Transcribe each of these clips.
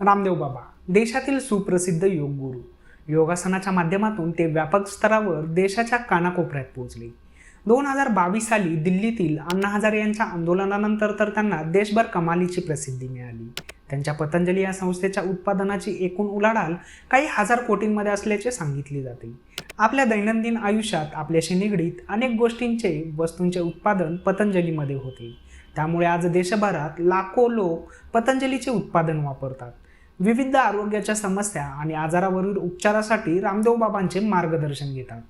रामदेव बाबा देशातील सुप्रसिद्ध योग गुरु. योगासनाच्या माध्यमातून ते व्यापक स्तरावर देशाच्या कानाकोपऱ्यात पोहोचले. दोन हजार बावीस साली दिल्लीतील अण्णा हजारे यांच्या आंदोलनानंतर तर त्यांना देशभर कमालीची प्रसिद्धी मिळाली. त्यांच्या पतंजली या संस्थेच्या उत्पादनाची एकूण उलाढाल काही हजार कोटींमध्ये असल्याचे सांगितले जाते. आपल्या दैनंदिन आयुष्यात आपल्याशी निगडीत अनेक गोष्टींचे वस्तूंचे उत्पादन पतंजलीमध्ये होते. त्यामुळे आज देशभरात लाखो लोक पतंजलीचे उत्पादन वापरतात. विविध आरोग्याच्या समस्या आणि आजारावरील उपचारासाठी रामदेव बाबांचे मार्गदर्शन घेतात.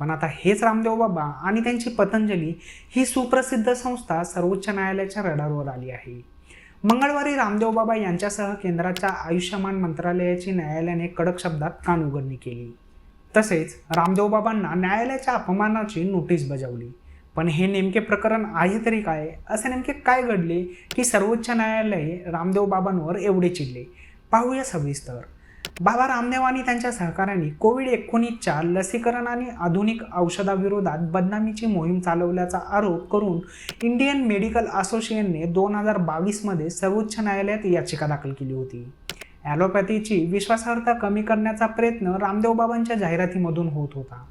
पण आता हेच रामदेव बाबा आणि त्यांची पतंजली ही सुप्रसिद्ध संस्था सर्वोच्च न्यायालयाच्या रडारवर आली आहे. मंगळवारी रामदेव बाबा यांच्यासह केंद्राच्या आयुष्यमान मंत्रालयाची न्यायालयाने कडक शब्दात कानउघडणी केली. तसेच रामदेव बाबांना न्यायालयाच्या अपमानाची नोटीस बजावली. पण हे नेमके प्रकरण आहे तरी काय? असे नेमके काय घडले की सर्वोच्च न्यायालय रामदेव बाबांवर एवढे चिडले? पाहूया सविस्तर बाबा रामदेव आणि त्यांच्या सहकाऱ्यांनी कोविड एकोणीसच्या लसीकरण आणि आधुनिक औषधाविरोधात बदनामीची मोहीम चालवल्याचा आरोप करून इंडियन मेडिकल असोसिएशनने दोन हजार बावीसमध्ये सर्वोच्च न्यायालयात याचिका दाखल केली होती. ॲलोपॅथीची विश्वासार्हता कमी करण्याचा प्रयत्न रामदेव बाबांच्या जाहिरातीमधून होत होता.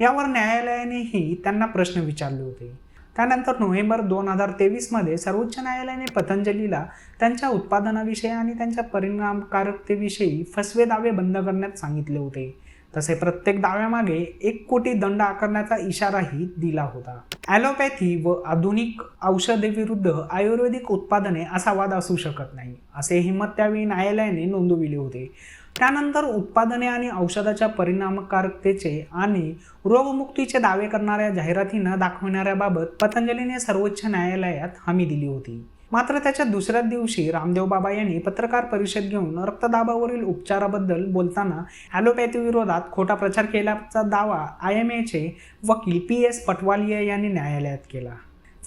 यावर न्यायालयानेही त्यांना प्रश्न विचारले होते. त्यानंतर नोव्हेंबर दोन हजार तेवीसमध्ये सर्वोच्च न्यायालयाने पतंजलीला त्यांच्या उत्पादनाविषयी आणि त्यांच्या परिणामकारकतेविषयी फसवे दावे बंद करण्यात सांगितले होते. तसे प्रत्येक दाव्यामागे एक कोटी दंड आकारण्याचा इशाराही दिला होता. ॲलोपॅथी व आधुनिक औषधेविरुद्ध आयुर्वेदिक उत्पादने असा वाद असू शकत नाही असे हिंमत त्यावेळी न्यायालयाने नोंदविले होते. त्यानंतर उत्पादने आणि औषधाच्या परिणामकारकतेचे आणि रोगमुक्तीचे दावे करणाऱ्या जाहिराती न दाखवणाऱ्याबाबत पतंजलीने सर्वोच्च न्यायालयात हमी दिली होती. मात्र त्याच्या दुसऱ्याच दिवशी रामदेव बाबा यांनी पत्रकार परिषद घेऊन रक्तदाबावरील उपचाराबद्दल बोलताना ॲलोपॅथी विरोधात खोटा प्रचार केल्याचा दावा आय एम एचे वकील पी एस पटवालिया यांनी न्यायालयात केला.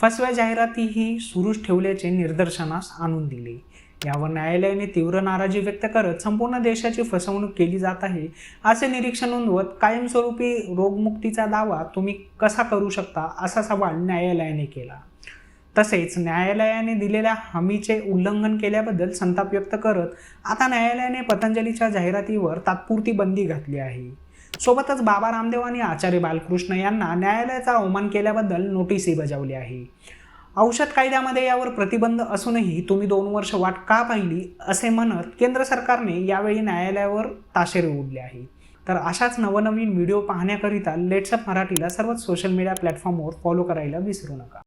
फसव्या जाहिरातीही सुरूच ठेवल्याचे निदर्शनास आणून दिले. यावर न्यायालयाने तीव्र नाराजी व्यक्त करत संपूर्ण देशाची फसवणूक केली जात आहे असे निरीक्षण नोंदवत कायमस्वरूपी रोगमुक्तीचा दावा तुम्ही कसा करू शकता असा सवाल न्यायालयाने केला. तसेच न्यायालयाने दिलेल्या हमीचे उल्लंघन केल्याबद्दल संताप व्यक्त करत आता न्यायालयाने पतंजलीच्या जाहिरातीवर तात्पुरती बंदी घातली आहे. सोबतच बाबा रामदेव आणि आचार्य बालकृष्ण यांना न्यायालयाचा अवमान केल्याबद्दल नोटीसही बजावली आहे. औषध कायद्यामध्ये यावर प्रतिबंध असूनही तुम्ही दोन वर्ष वाट का पाहिली असे म्हणत केंद्र सरकारने यावेळी न्यायालयावर ताशेरे ओढले आहे. तर अशाच नवनवीन व्हिडिओ पाहण्याकरिता लेट्सअप मराठीला सर्वच सोशल मीडिया प्लॅटफॉर्मवर फॉलो करायला विसरू नका.